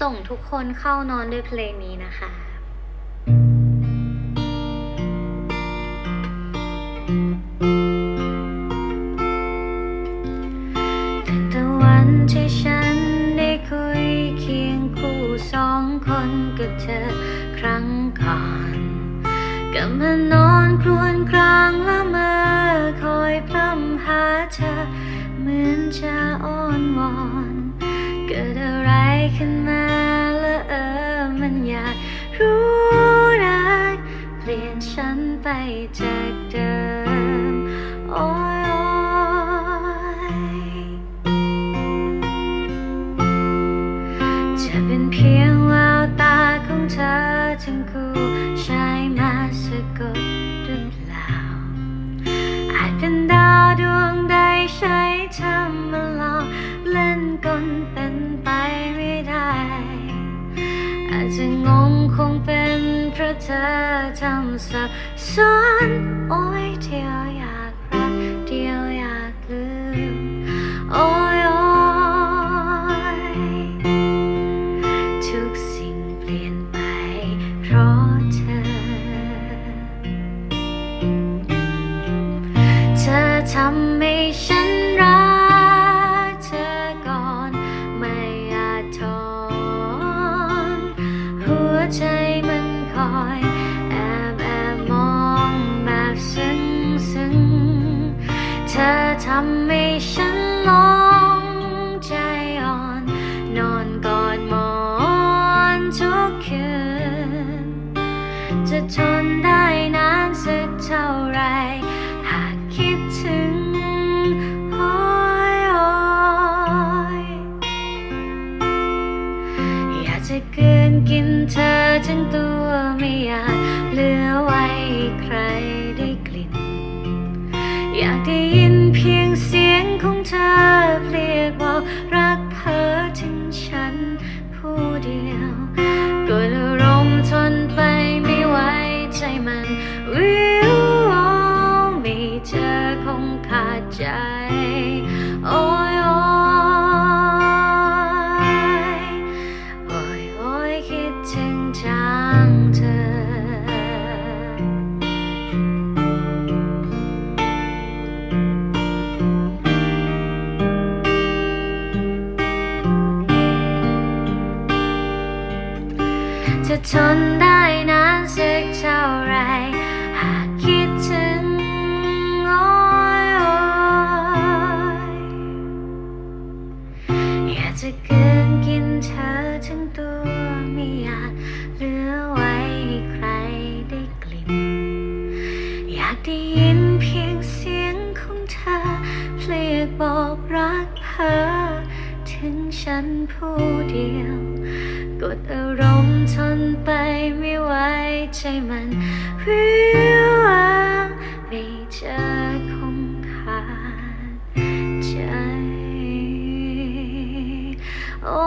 ส่งทุกคนเข้านอนด้วยเพลงนี้นะคะตั้งแต่วันที่ฉันได้คุยเคียงคู่สองคนกับเธอครั้งก่อนกับมานอนครวญครางละเมอคอยพร่ำหาเธอเหมือนจะอ้อ ขึ้นมาและเออมันอยากรู้ได้เปลี่ยนฉันไปจากเดิมโอ้ยโอ้ยจะเป็นเพียงแววตาของเธอทั้งคู่ใช่มาสะกดหรือเปล่าอาจเป็นดาวดวงใดใช้เธอมาหลอกเล่นกลเป็น เธอทำสับสนโอ้ยเดียวอยากรักเดียวอยากลืมโอ้ำให้ฉันหลงใจอ่อน นอนกอดหมอนทุกคืน จะทนได้นานสักเท่าไร หากคิดถึงโอ้ยโอ้ยอยากจะเกินกินเธอทั้งตัวไม่อยากเหลือไว้ใครได้กลิ่นอยากได้ยิน ของเธอเพลียกบอกรักเพ้อถึงฉันผู้เดียวกดอารมณ์ทนไปไม่ไหวใจมันวิววาวมีเธอคงขาดใจ จะทนได้นานสักเท่าไรหากคิดถึงโอ้ยโอ้ยอยากจะเกินกินเธอทั้งตัวไม่อยากเหลือไว้ให้ใครได้กลิ่น อยากได้ยินเพียงเสียงของเธอเพลงบอกรักเธอถึงฉันผู้เดียว กดอารมณ์ ใจมันวิววางไม่เจอคงขาดใจโอ้